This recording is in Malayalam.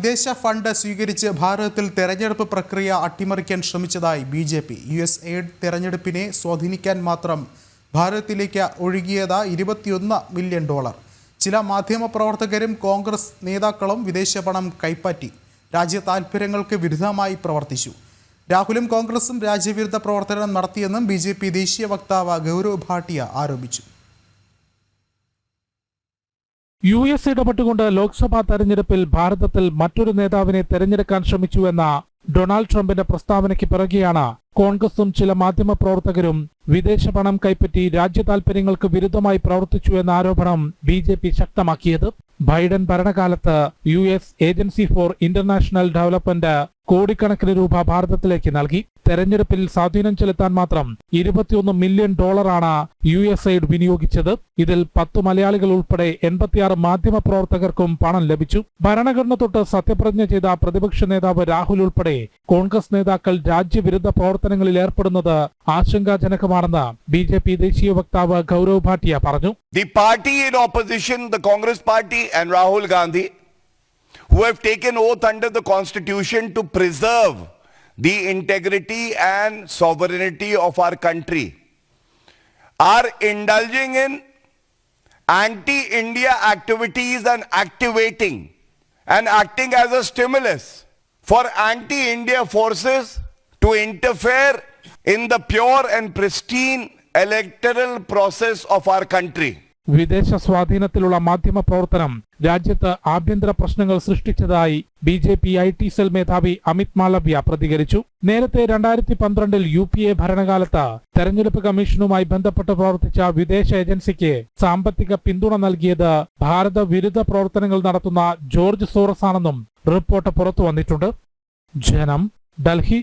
വിദേശ ഫണ്ട് സ്വീകരിച്ച് ഭാരതത്തിൽ തെരഞ്ഞെടുപ്പ് പ്രക്രിയ അട്ടിമറിക്കാൻ ശ്രമിച്ചതായി B J P. U S aid തെരഞ്ഞെടുപ്പിനെ സ്വാധീനിക്കാൻ മാത്രം ഭാരതത്തിലേക്ക് ഒഴുകിയത് ഇരുപത്തിയൊന്ന് മില്യൺ ഡോളർ. ചില മാധ്യമപ്രവർത്തകരും കോൺഗ്രസ് നേതാക്കളും വിദേശ പണം കൈപ്പറ്റി രാജ്യ താൽപ്പര്യങ്ങൾക്ക് വിരുദ്ധമായി പ്രവർത്തിച്ചു. രാഹുലും കോൺഗ്രസും രാജ്യവിരുദ്ധ പ്രവർത്തനം നടത്തിയെന്നും ബി ദേശീയ വക്താവ് ഗൗരവ് ഭാട്ടിയ ആരോപിച്ചു. യു എസ് ഇടപെട്ടുകൊണ്ട് ലോക്സഭാ തെരഞ്ഞെടുപ്പിൽ ഭാരതത്തിൽ മറ്റൊരു നേതാവിനെ തെരഞ്ഞെടുക്കാൻ ശ്രമിച്ചുവെന്ന ഡൊണാൾഡ് ട്രംപിന്റെ പ്രസ്താവനയ്ക്ക് പിറകെയാണ് കോൺഗ്രസും ചില മാധ്യമപ്രവർത്തകരും വിദേശ പണം കൈപ്പറ്റി രാജ്യ താൽപര്യങ്ങൾക്ക് വിരുദ്ധമായി പ്രവർത്തിച്ചു എന്ന ആരോപണം ബി ജെ പി ശക്തമാക്കിയത്. ബൈഡൻ ഭരണകാലത്ത് U S agency for international development കോടിക്കണക്കിന് രൂപ ഭാരതത്തിലേക്ക് നൽകി. തെരഞ്ഞെടുപ്പിൽ സ്വാധീനം ചെലുത്താൻ മാത്രം ഇരുപത്തിയൊന്ന് മില്യൺ ഡോളറാണ് യു എസ് ഐഡ് വിനിയോഗിച്ചത്. ഇതിൽ പത്ത് മലയാളികൾ ഉൾപ്പെടെ എൺപത്തിയാറ് മാധ്യമ പ്രവർത്തകർക്കും പണം ലഭിച്ചു. ഭരണഘടന തൊട്ട് സത്യപ്രതിജ്ഞ ചെയ്ത പ്രതിപക്ഷ നേതാവ് രാഹുൽ ഉൾപ്പെടെ കോൺഗ്രസ് നേതാക്കൾ രാജ്യവിരുദ്ധ പ്രവർത്തനങ്ങളിൽ ഏർപ്പെടുന്നത് ആശങ്കാജനകമാണെന്ന് ബി ജെ പി ദേശീയ വക്താവ് ഗൗരവ് ഭാട്ടിയ പറഞ്ഞു. The party in opposition, the Congress party and Rahul Gandhi, who have taken oath under the constitution to preserve the integrity and sovereignty of our country, are indulging in anti-India activities and activating and acting as a stimulus for anti-India forces to interfere in the pure and pristine electoral process of our country. വിദേശ സ്വാധീനത്തിലുള്ള മാധ്യമ പ്രവർത്തനം. രാജ്യത്ത് ആഭ്യന്തര പ്രശ്നങ്ങൾ സൃഷ്ടിച്ചതായി B J P I T cell മേധാവി അമിത് മാളവ്യ പ്രതികരിച്ചു. നേരത്തെ രണ്ടായിരത്തി പന്ത്രണ്ടിൽ യു പി എ ഭരണകാലത്ത് തെരഞ്ഞെടുപ്പ് കമ്മീഷനുമായി ബന്ധപ്പെട്ട് പ്രവർത്തിച്ച വിദേശ ഏജൻസിക്ക് സാമ്പത്തിക പിന്തുണ നൽകിയത് ഭാരത വിരുദ്ധ പ്രവർത്തനങ്ങൾ നടത്തുന്ന ജോർജ് സോറസ് ആണെന്നും റിപ്പോർട്ട് പുറത്തു വന്നിട്ടുണ്ട് ജനം ഡൽഹി